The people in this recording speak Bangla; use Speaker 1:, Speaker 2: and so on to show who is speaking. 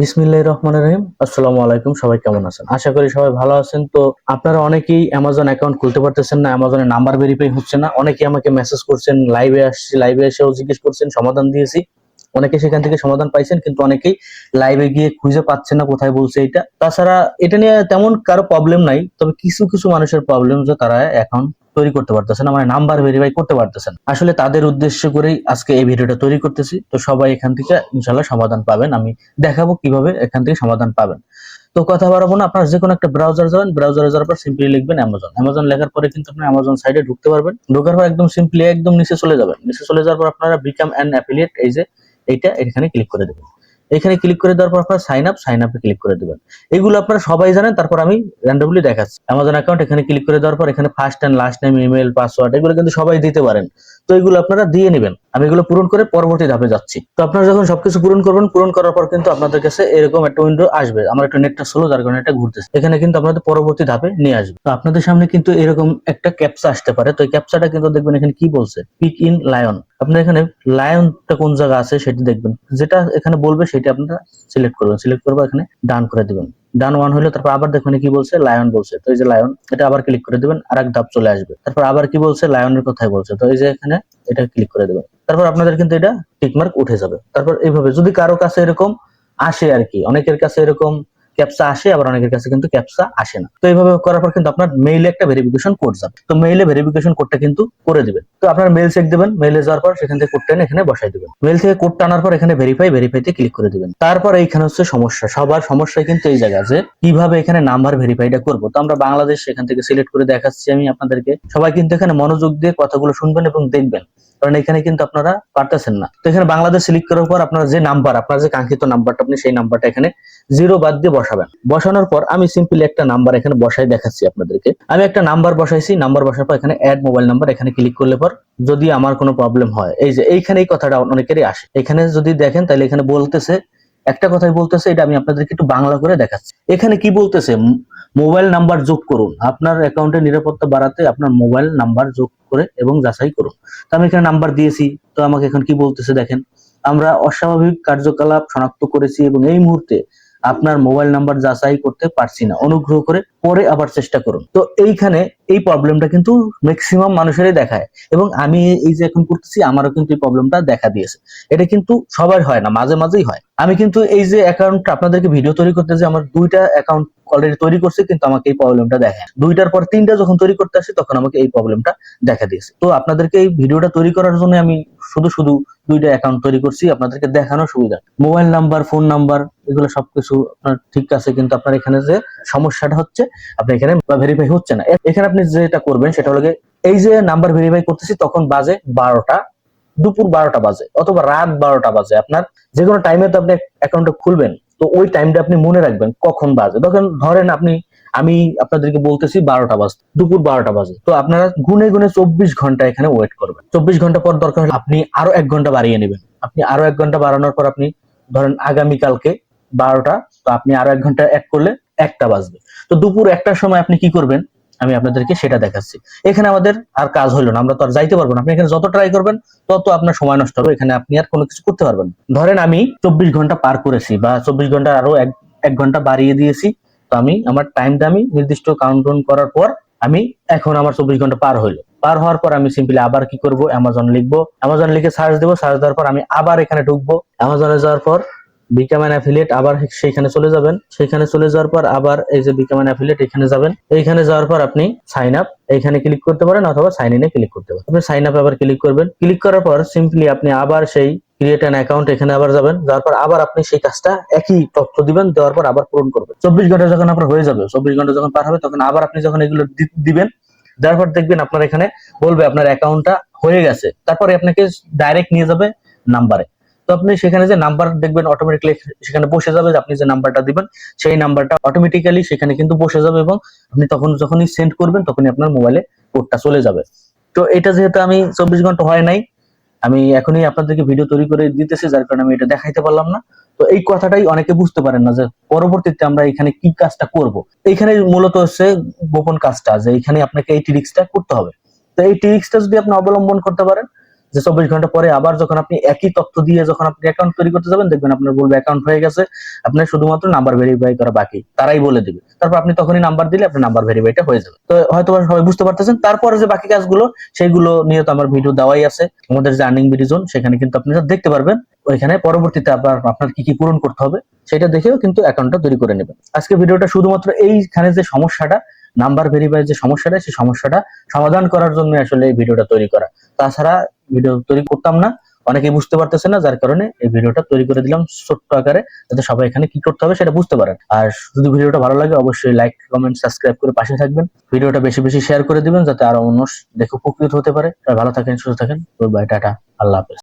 Speaker 1: বিসমিল্লাহ রহমান রহিম। আসসালামু আলাইকুম, সবাই কেমন আছেন? আশা করি সবাই ভালো আছেন। তো আপনারা অনেকেই অ্যামাজন অ্যাকাউন্ট খুলতে পারতেছেন না অ্যামাজনের নাম্বার ভেরিফাই হচ্ছে না। অনেকেই আমাকে মেসেজ করছেন লাইভে আসছি লাইভে এসেও জিজ্ঞেস করছেন, সমাধান দিয়েছি। অনেকে সেখান থেকে সমাধান পাইছেন, কিন্তু অনেকেই লাইভে গিয়ে খুঁজে পাচ্ছে না কোথায় বলছে এটা। তাছাড়া এটা নিয়ে তেমন কারও প্রবলেম নাই, তবে কিছু কিছু মানুষের প্রবলেম যে তারা এখন তৈরি করতে পারতেছে না মানে নাম্বার ভেরিফাই করতে পারতেছেন আসলে তাদের উদ্দেশ্য করেই আজকে এই ভিডিওটা তৈরি করতেছি। তো সবাই এখান থেকে ইনশাল্লাহ সমাধান পাবেন। আমি দেখাবো কীভাবে এখান থেকে সমাধান পাবেন। তো কথা বাড়াবো না, আপনার যে কোনো একটা ব্রাউজার যাবেন ব্রাউজারে যাওয়ার পর সিম্পলি লিখবেন অ্যামাজন অ্যামাজন লেখার পরে কিন্তু আপনি অ্যামাজন সাইডে ঢুকতে পারবেন। ঢোকার পর একদম সিম্পলি একদম নিচে চলে যাবেন। নিচে চলে যাওয়ার পর আপনারা বিকাম অ্যান অ্যাফিলিয়েট এই যে এইটা এখানে ক্লিক করে দেবেন। এখানে ক্লিক করে দেওয়ার পর আপনারা সাইন আপ সাইন আপে ক্লিক করে দেবেন। এগুলো আপনারা সবাই জানেন, তারপর আমি র্যান্ডমলি দেখাচ্ছি। অ্যামাজন অ্যাকাউন্ট এখানে ক্লিক করে দেওয়ার পর এখানে first and last name email password এগুলো কিন্তু সবাই দিতে পারেন। তো এগুলো আপনারা দিয়ে নেবেন। আমি এগুলো পূরণ করে পরবর্তী ধাপে যাচ্ছি। তো আপনারা যখন সবকিছু পূরণ করবেন, পূরণ করার পর কিন্তু আপনাদের কাছে এরকম একটা উইন্ডো আসবে। আমার একটা নেটটা স্লো যার কারণে এটা ঘুরতেছে। এখানে কিন্তু আপনাদের পরবর্তী ধাপে নিয়ে আসবে। তো আপনাদের সামনে কিন্তু এরকম একটা ক্যাপচা আসতে পারে। তো এই ক্যাপচাটা কিন্তু দেখবেন এখানে কি বলছে? পিক ইন লায়ন আপনার এখানে লায়নটা কোন জায়গা আছে সেটি দেখবেন। যেটা এখানে বলবে সেটা আপনারা সিলেক্ট করবেন। সিলেক্ট করব এখানে ডান করে দিবেন। ডান ওয়ান হলো তারপর আবার দেখবেন কি বলছে? লায়ন বলছে। তো এই যে লায়ন, এটা আবার ক্লিক করে দিবেন আর এক ধাপ চলে আসবে। তারপর আবার কি বলছে? লায়নের কথাই বলছে। তো এই যে এখানে এটা ক্লিক করে দেবেন। তারপর আপনাদের কিন্তু এটা টিকমার্ক উঠে যাবে। তারপর এইভাবে যদি কারও কাছে এরকম আসে আর কি, অনেকের কাছে এরকম ক্যাপসা আসে, আবার অনেকের কাছে কিন্তু ক্যাপসা আসে না। তো এইভাবে করার পর কিন্তু আপনার মেইলে একটা ভেরিফিকেশন কোড যাবে। তো মেইলে ভেরিফিকেশন কোডটা কিন্তু করে দিবেন। তো আপনার মেইল চেক দিবেন মেইলে যাওয়ার পর সেখান থেকে কোডটা এনে এখানে বসাই দিবেন। মেইল থেকে কোড টানার পর এখানে ভেরিফাই ভেরিফাইতে ক্লিক করে দিবেন। তারপর এইখানে হচ্ছে সমস্যা। সবার সমস্যা কিন্তু এই জায়গা যে কীভাবে এখানে নাম্বার ভেরিফাইটা করব। তো আমরা বাংলাদেশ এখান থেকে সিলেক্ট করে দেখাচ্ছি আমি আপনাদেরকে। সবাই কিন্তু এখানে মনোযোগ দিয়ে কথাগুলো শুনবেন এবং দেখবেন। কারণ এখানে কিন্তু আপনারা পারতেছেন না। তো এখানে বাংলাদেশ সিলেক্ট করার পর আপনার যে নাম্বার আপনার যে কাঙ্ক্ষিত নাম্বারটা আপনি সেই নাম্বারটা এখানে জিরো বাদ দিয়ে বসাবেন। বসানোর পর আমি সিম্পলি একটা নাম্বার এখানে বসাই দেখাচ্ছি আপনাদেরকে। আমি একটা নাম্বার বসাইছি নাম্বার বসার পর এখানে অ্যাড মোবাইল নাম্বার এখানে ক্লিক করলে পর যদি আমার কোনো প্রবলেম হয়, এই যে এইখানে এই কথাটা অনেকেরই আসে। এখানে যদি দেখেন তাহলে এখানে বলতেছে, একটা কথাই বলতেছে, এটা আমি আপনাদেরকে একটু বাংলা করে দেখাচ্ছি। এখানে কি বলতেছে? মোবাইল নাম্বার যোগ করুন। আপনার অ্যাকাউন্টের নিরাপত্তা বাড়াতে আপনার মোবাইল নাম্বার যোগ করে এবং যাচাই করুন। তো আমি এখানে নাম্বার দিয়েছি, তো আমাকে এখন কি বলতেছে দেখেন, আমরা অস্বাভাবিক কার্যকলাপ শনাক্ত করেছি এবং এই মুহূর্তে আপনার মোবাইল নাম্বার যাচাই করতে পারছি না। অনুগ্রহ করে পরে আবার চেষ্টা করুন। তো এইখানে এই প্রবলেমটা কিন্তু ম্যাক্সিমাম মানুষেরই দেখায় এবং আমি এই যে এখন করতেছি, আমারও কিন্তু এই প্রবলেমটা দেখা দিয়েছে। এটা কিন্তু সবার হয় না, মাঝে মাঝেই হয়। আমি কিন্তু এই যে অ্যাকাউন্টটা আপনাদেরকে ভিডিও তৈরি করতে যে আমার দুইটা অ্যাকাউন্ট অলরেডি তৈরি করছে, কিন্তু আমাকে এই প্রবলেমটা দেখে দুইটার পর তিনটা যখন তৈরি করতে আসি, তখন আমাকে এই প্রবলেমটা দেখা দিয়েছে। তো আপনাদেরকে এই ভিডিওটা তৈরি করার জন্য আমি শুধু শুধু দুইটা অ্যাকাউন্ট তৈরি করছি, আপনাদেরকে দেখানোর সুবিধা। মোবাইল নাম্বার ফোন নাম্বার এগুলো সবকিছু আপনার ঠিক আছে, কিন্তু আপনার এখানে যে সমস্যাটা হচ্ছে আপনি এখানে ভেরিফাই হচ্ছে না। এখানে আপনি যেটা করবেন সেটা হলো এই যে নাম্বার ভেরিফাই করতেছি, তখন বাজে বারোটা, দুপুর বারোটা বাজে অথবা রাত বারোটা বাজে। আপনার যে কোনো টাইমে তো আপনি অ্যাকাউন্টটা খুলবেন, তো ওই টাইমটা আপনি মনে রাখবেন কখন বাজে। তখন ধরেন আপনি, আমি আপনাদেরকে বলতেছি বারোটা বাজে দুপুর বারোটা বাজে। তো আপনারা গুনে গুনে চব্বিশ ঘণ্টা এখানে ওয়েট করবেন। চব্বিশ ঘণ্টা পর দরকার হলে আপনি আরও এক ঘণ্টা বাড়িয়ে নেবেন। আপনি আরও এক ঘণ্টা বাড়ানোর পর আপনি ধরেন আগামীকালকে বারোটা, তো আপনি আরও এক ঘণ্টা এক করলে একটা বাজবে। তো দুপুর একটার সময় আপনি কি করবেন? আমি আপনাদেরকে সেটা দেখাচ্ছি। এখানে আমাদের আর কাজ হলো না, আমরা তো আর যাইতে পারব না। আপনি এখানে যত ট্রাই করবেন, তত আপনার সময় নষ্ট হবে। এখানে আপনি আর কোনো কিছু করতে পারবেন ধরেন আমি চব্বিশ ঘণ্টা পার করেছি বা চব্বিশ ঘণ্টা আরও এক এক ঘণ্টা বাড়িয়ে দিয়েছি, তো আমি আমার টাইমটা আমি নির্দিষ্ট কাউন্ট ডাউন করার পর আমি এখন আমার চব্বিশ ঘণ্টা পার হইল। পার হওয়ার পর আমি সিম্পলি আবার কি করব? অ্যামাজন লিখব। অ্যামাজন লিখে সার্চ দেবো। সার্চ দেওয়ার পর আমি আবার এখানে ঢুকবো। অ্যামাজনে যাওয়ার পর বিকামান অ্যাফিলিয়েট আবার সেইখানে চলে যাবেন। সেখানে চলে যাওয়ার পর আবার এই যে বিকামান অ্যাফিলিয়েট এখানে যাবেন। এইখানে যাওয়ার পর আপনি সাইন আপ এইখানে ক্লিক করতে পারেন অথবা সাইন ইনে ক্লিক করতে পারেন। আপনি সাইন আপ আবার ক্লিক করবেন। ক্লিক করার পর সিম্পলি আপনি আবার সেই ক্রিয়েট অ্যান অ্যাকাউন্ট এখানে আবার যাবেন। যাওয়ার পর আবার আপনি সেই কাজটা একই তথ্য দিবেন, দেওয়ার পর আবার পূরণ করবেন। চব্বিশ ঘণ্টা যখন আপনার হয়ে যাবে, চব্বিশ ঘণ্টা যখন পার হবে, তখন আবার আপনি যখন এগুলো দিবেন, দেওয়ার পর দেখবেন আপনার এখানে বলবে আপনার অ্যাকাউন্টটা হয়ে গেছে। তারপরে আপনাকে ডাইরেক্ট নিয়ে যাবে নাম্বারে তো আপনি সেখানে যে নাম্বার দেখবেন অটোমেটিক্যালি সেখানে বসে যাবে আপনি যে নাম্বারটা দিবেন, সেই নাম্বারটা অটোমেটিক্যালি সেখানে কিন্তু বসে যাবে এবং আপনি তখন যখনই সেন্ড করবেন তখনই আপনার মোবাইলে কোডটা চলে যাবে। তো এটা যেহেতু আমি চব্বিশ ঘণ্টা হয় নাই, আমি এখনই আপনাদেরকে ভিডিও তৈরি করে দিতেছি, যার কারণে আমি এটা দেখাইতে পারলাম না। তো এই কথাটাই অনেকে বুঝতে পারেন না যে পরবর্তীতে আমরা এখানে কি কাজটা করব। এইখানে মূলত হচ্ছে গোপন কাজটা, যে এখানে আপনাকে এই ট্রিক্সটা করতে হবে। তো এই ট্রিক্সটা যদি আপনি অবলম্বন করতে পারেন যে চব্বিশ ঘণ্টা পরে আবার যখন আপনি একই তথ্য দিয়ে যখন আপনি অ্যাকাউন্ট তৈরি করতে যাবেন, দেখবেন আপনার বলবে অ্যাকাউন্ট হয়ে গেছে। আপনার শুধুমাত্র নাম্বার ভেরিফাই করা বাকি। তারাই বলে দিবে। তারপর আপনি তখনই নাম্বার দিলে আপনার নাম্বার ভেরিফাইটা হয়ে যাবে। তো হয়তো সবাই বুঝতে পারতেছেন। তারপরে যে বাকি কাজগুলো সেগুলো নিয়ে তো আমার ভিডিও দেওয়াই আছে। আমাদের যে আর্নিং ভিডিও সেখানে কিন্তু আপনি দেখতে পারবেন, ওইখানে পরবর্তীতে আবার আপনার কি কি পূরণ করতে হবে, সেটা দেখেও কিন্তু অ্যাকাউন্টটা তৈরি করে নেবেন। আজকে ভিডিওটা শুধুমাত্র এইখানে যে সমস্যাটা নাম্বার ভেরিফাই যে সমস্যাটা, সেই সমস্যাটা সমাধান করার জন্য আসলে এই ভিডিওটা তৈরি করা। তাছাড়া ভিডিও তৈরি করতাম না। অনেকে বুঝতে পারতেছে না, যার কারণে এই ভিডিওটা তৈরি করে দিলাম ছোট্ট আকারে, যাতে সবাই এখানে কি করতে হবে সেটা বুঝতে পারেন। আর যদি ভিডিওটা ভালো লাগে, অবশ্যই লাইক কমেন্ট সাবস্ক্রাইব করে পাশে থাকবেন। ভিডিওটা বেশি বেশি শেয়ার করে দিবেন, যাতে আরও মানুষ দেখে উপকৃত হতে পারে। ভালো থাকেন, সুস্থ থাকেন। By tata. আল্লাহ হাফেজ।